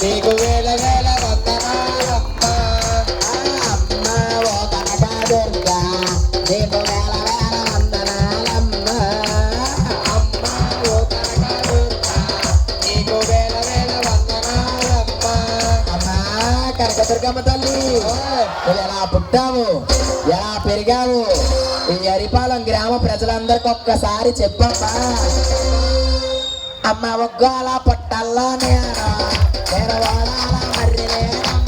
నీకు వేల వేల వందనాలమ్మ అమ్మ ఓ కనక దుర్గా నీకు వేల వేల వందనాలమ్మ అమ్మ ఓ కనక దుర్గా నీకు వేల వేల వందనాలమ్మ అమ్మ కనక తల్లి ఎలా పుట్టావు? ఎలా పెరిగావు? ఈ అరిపాలెం గ్రామ ప్రజలందరికి ఒక్కసారి చెప్పమ్మా అమ్మ ఒగ్గాల పొట్టల్లో నేను వాడాల మర్రి నేనమ్మా.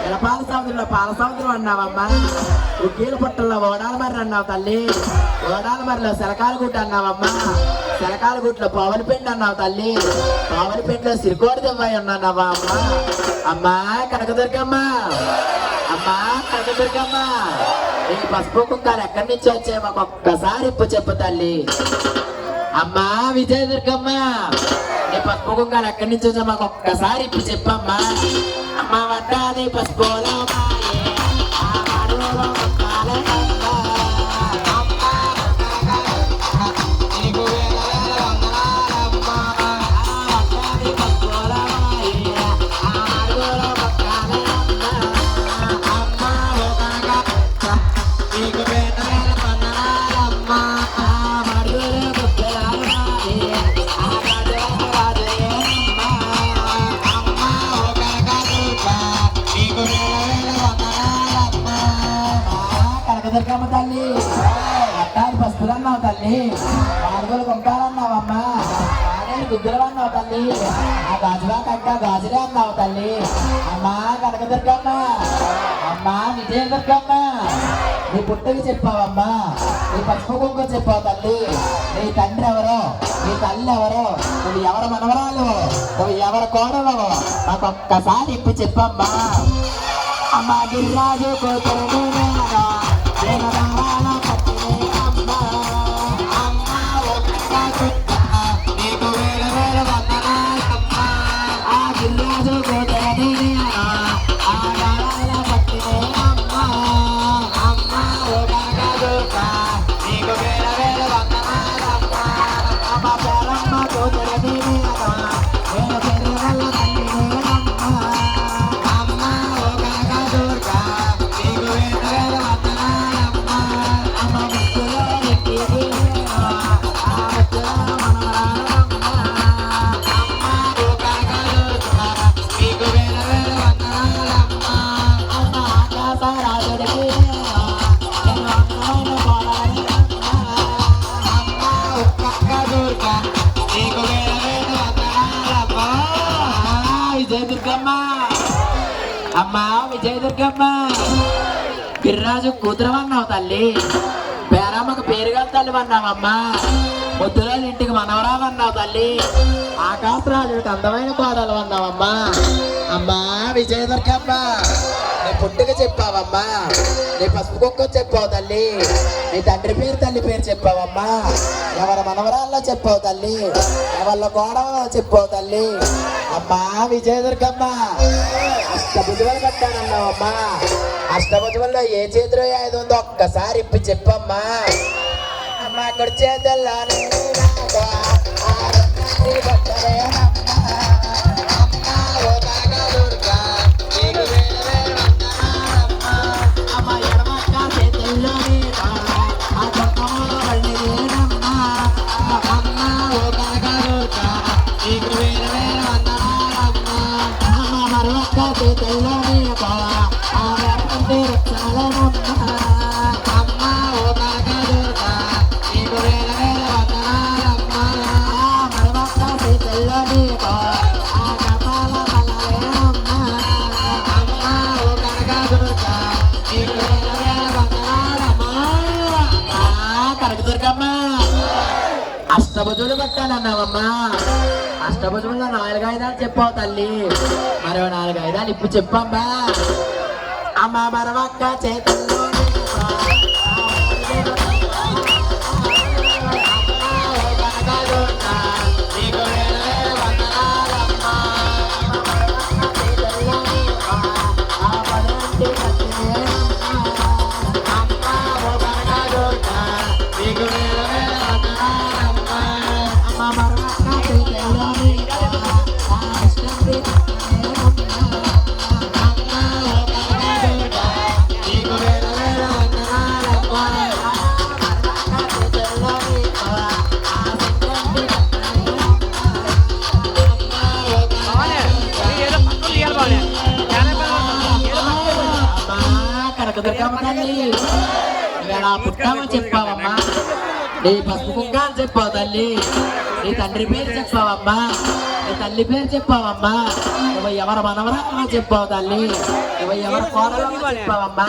రుద్రాపండ్ల ఎలపాల సముద్రంలో పాల సముద్రం అన్నావమ్మా ఉక్కీల పుట్టల్లో ఓడాల మర్రి అన్నావు తల్లి. ఓడాల మర్రిలో శరకాల గుట్ట అన్నావమ్మా. శలకాల గుట్లో పవన్ అన్నావు తల్లి. పవనపిండిలో సిరికోడి దివ్వాయి అన్నావా అమ్మా. అమ్మా కనకదుర్గమ్మ అమ్మా కనకదుర్గమ్మ ఈ పసుపు కుంకాలు ఎక్కడి నుంచి వచ్చాయి మాకు ఒక్కసారి ఇప్పు చెప్పు తల్లి. అమ్మా విజయ దుర్గమ్మ నీ పసుపు కుంకాలు ఎక్కడి నుంచి వచ్చా మాకు ఒక్కసారి ఇప్పు చెప్పమ్మా. అమ్మ వడ్డాది పసుపులో మాయే, ఆ అడవిలో అట్టాలు అన్నావు తల్లి. నాలుగులు కుంటాలన్నావమ్మా నానేలు గుగ్గులు అన్నావు తల్లి. ఆ గాజులా కట్ట గాజులే అన్నావు తల్లి. అమ్మా కనకదుర్గమ్మ. అమ్మా విజయదుర్గమ్మ. నీ పుట్టుకు చెప్పావమ్మా. నీ పసుపు కుంకుమ చెప్పావు తల్లి. నీ తండ్రి ఎవరో నీ తల్లి ఎవరో నువ్వు ఎవరు మనవరాలు నువ్వు ఎవరు కోడలు నాకు ఒక్కసారి ఇప్పుడు చెప్పమ్మా. అమ్మా గిరిరాజు కూతురు విజయ దుర్గమ్మ అమ్మ విజయ దుర్గమ్మ గిరిరాజు కూతురు అన్నావు తల్లి. పేరమ్మకు పేరుగా తల్లి అన్నావమ్మా. పొద్దురాజు ఇంటికి మనవరాలు అన్నావు తల్లి. ఆకాశరాజుడికి అందమైన కోడలు అన్నావమ్మా. అమ్మా విజయ దుర్గమ్మ నీ పుట్టుక చెప్పావమ్మా. నీ పసుపు కుక్క చెప్పావు తల్లి. నీ తండ్రి పేరు తల్లి పేరు చెప్పావమ్మా. ఎవరి మనవరాల్లో చెప్పావు తల్లి. ఎవరి కోడలో చెప్పావు తల్లి. అమ్మా విజయ అష్టభుజువలు కట్టానన్నావమ్మా. అష్టభుజువల్లో ఏ చేతిలో ఏది ఉందో ఒక్కసారి ఇప్పి చెప్పమ్మా. అమ్మా అక్కడ చేతల్లో అష్టభుజులు పట్టానన్నావమ్మా అష్టభుజుల్లో నాలుగు ఐదాలు చెప్పావు తల్లి. మరో నాలుగు ఐదాలు ఇప్పుడు చెప్పమ్మా అమ్మ మరవక్క చేతుల్లో చెప్పావమ్మా? నీ పసుపు కుంకాలు చెప్పావు తల్లి. నీ తండ్రి పేరు చెప్పావమ్మా. నీ తల్లి పేరు చెప్పావమ్మా. నువ్వు ఎవరు మనవరా చెప్పావు తల్లి. నువ్వు ఎవరు కోరలో చెప్పావమ్మా.